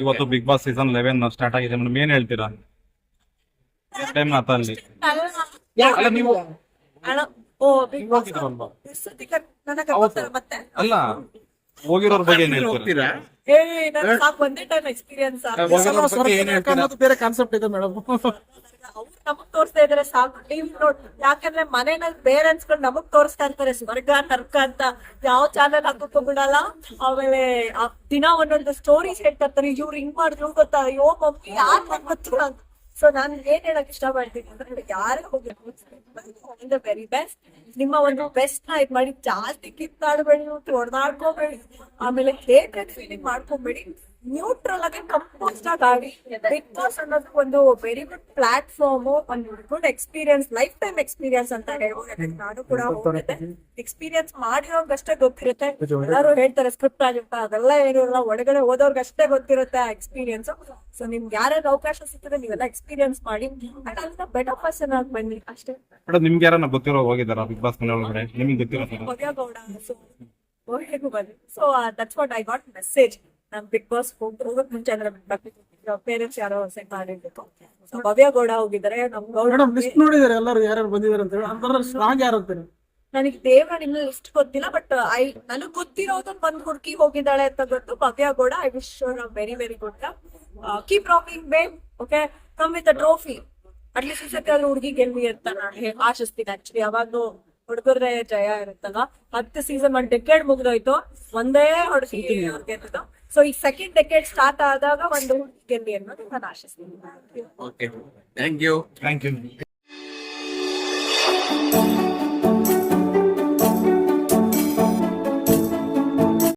ಇವತ್ತು Bigg Boss season eleven start ಆಗಿದೆ. Madam ಏನ್ ಹೇಳ್ತೀರಾ? ಟೈಮ್ ನೀವು ಅಲ್ಲ ಹೋಗಿರೋರ್ ಬಗ್ಗೆ ಏನ್ ಹೇಳ್ತೀರಾ? ಒಂದೇ ಟೈಮ್ ಎಕ್ಸ್ಪೀರಿಯನ್ಸ್ ಬೇರೆ ಕಾನ್ಸೆಪ್ಟ್ ಇದೆ ಮೇಡಮ್ ಅವ್ರು ನಮಗ್ ತೋರಿಸ್ತಾ ಇದಾರೆ ಸಾಕು. ಟೀಮ್ ನೋಡ್ ಯಾಕಂದ್ರೆ ಮನೆಯಲ್ಲಿ ಪೇರೆಂಟ್ಸ್ಗಳು ನಮಗ್ ತೋರಿಸ್ತಾ ಇರ್ತಾರೆ ಸ್ವರ್ಗ ನರ್ಕ ಅಂತ. ಯಾವ ಚಾನೆಲ್ ಹಾಕೋಕ್ಕೂ ಬಿಡಲ್ಲ ಆಮೇಲೆ ದಿನ ಒಂದೊಂದು ಸ್ಟೋರೀಸ್ ಹೇಳ್ತಾ ಇರ್ತಾರೆ ಇವ್ರು ಹಿಂಗ್ ಮಾಡಿದ್ರು ಗೊತ್ತಾ? ಅಯ್ಯೋ ಮಮ್ಮಿ ಯಾರು ಗೊತ್ತಿಲ್ಲ ಅಂತ ಸೊ ನಾನು ಏನ್ ಹೇಳಕ್ ಇಷ್ಟ ಪಡ್ತೀನಿ ಅಂದ್ರೆ ಯಾರು ಹೋಗಿ ವೆರಿ ಬೆಸ್ಟ್ ನಿಮ್ಮ ಒಂದು ಬೆಸ್ಟ್ನ ಇದ್ ಮಾಡಿ ಜಾಸ್ತಿ ಕಿತ್ತಾಡ್ಬೇಡಿ ಹೊಡೆದಾಡ್ಕೋಬೇಡಿ ಆಮೇಲೆ ಹೇಟ್ರೆಡ್ ಫೀಲಿಂಗ್ ಮಾಡ್ಕೊಬೇಡಿ. ನ್ಯೂಟ್ರಲ್ ಆಗಿ ಕಂಪೋಸ್ಟ್ ಆಗಿ ಬಿಗ್ ಬಾಸ್ ಅನ್ನೋದು ಒಂದು ವೆರಿ ಗುಡ್ ಪ್ಲಾಟ್ಫಾರ್ಮ್ ಒಂದು good experience life time experience ಅಂತ ಹೇಳ್ಬೋದು. ನಾನು ಕೂಡ ಎಕ್ಸ್ಪೀರಿಯನ್ಸ್ ಎಕ್ಸ್ಪೀರಿಯನ್ಸ್ ಮಾಡಿರೋರ್ಗಷ್ಟೇ ಗೊತ್ತಿರುತ್ತೆ. ಎಲ್ಲರೂ ಹೇಳ್ತಾರೆ ಸ್ಕ್ರಿಪ್ಟ್ ಆಗಿರ್ತ ಅದೆಲ್ಲ ಏನು ಇಲ್ಲ. ಒಳಗಡೆ ಓದೋರ್ಗಷ್ಟೇ ಗೊತ್ತಿರುತ್ತೆ ಆ ಎಕ್ಸ್ಪೀರಿಯನ್ಸ್ ಸೊ ನಿಮ್ಗೆ ಯಾರ್ಯಾರು ಅವಕಾಶ ಸಿಗ್ತದೆ ನೀವೆಲ್ಲ ಎಕ್ಸ್ಪೀರಿಯನ್ಸ್ ಮಾಡಿ. ಅಂಡ್ ಅದನ್ನ ಬೆಟರ್ ಪರ್ಸನ್ ಆಗಿ ಬನ್ನಿ. ಅಷ್ಟೇ. ಮೇಡಮ್ ನಿಮ್ಗೆ ಯಾರನ್ನ ಗೊತ್ತಿರೋ ಹೋಗಿದಾರ ಬಿಗ್ ಬಾಸ್ ಮನೆ ಒಳಗಡೆ? ನಿಮ್ಗೆ ಗೊತ್ತಿರೋ so that's what I got message ನಮ್ ಬಿಗ್ ಬಾಸ್ ಹೋಗಕ್ ಮುಂಚೆ ಅಂದ್ರೆ ಪೇರೆಂಟ್ಸ್ ಯಾರೋ ಸೆಟ್ ಮಾಡಿರ್ಬೇಕು ಸೊ ಭವ್ಯ ಗೌಡ ಹೋಗಿದ್ದಾರೆ. ನಮ್ ಗೌಡ ಮೇಡಮ್ ಲಿಸ್ಟ್ ನೋಡಿದಾರೆ ಎಲ್ಲರೂ ಯಾರ್ಯಾರು ಬಂದಿದ್ದಾರೆ ಅಂತ ಹೇಳಿ. ಅಂತಂದ್ರೆ ಸ್ಟ್ರಾಂಗ್ ಯಾರು ಅಂತಾರೆ? ನನಗೆ ದೇವರ ಇನ್ನು ಲಿಸ್ಟ್ ಗೊತ್ತಿಲ್ಲ ಬಟ್ ಐ ನನಗ್ ಬಂದ್ ಹುಡುಕಿ ಹೋಗಿದ್ದಾಳೆ ಅಂತ ಗೊತ್ತು. Bhavya Gowda I wish very very good keep rocking beam okay come with a trophy at least ಈ ಸತಿ ಆದ್ರೂ ಹುಡುಗಿ ಗೆಲ್ವಿ ಅಂತ ನಾನು ಹೇ- ಆಶಿಸ್ತೀನಿ ಆಕ್ಚುಲಿ ಯಾವಾಗ್ಲೂ ಹುಡುಗರೇ ಜಯ ಇರುತ್ತಲ್ಲ ಹತ್ತು ಸೀಸನ್ ಒಂದ್ ಡೆಕೆಡ್ ಮುಗ್ದೋಯ್ತು. ಒಂದೇ ಹುಡುಗಿ ಗೆದ್ದು ಸೊ ಈ ಸೆಕೆಂಡ್ ಡೆಕೆಡ್ ಸ್ಟಾರ್ಟ್ ಆದಾಗ ಒಂದು ಹುಡುಗಿ ಗೆಲ್ಲಿ ಅನ್ನೋದು ನಾನು ಆಶಿಸ್ತೀನಿ okay thank you thank you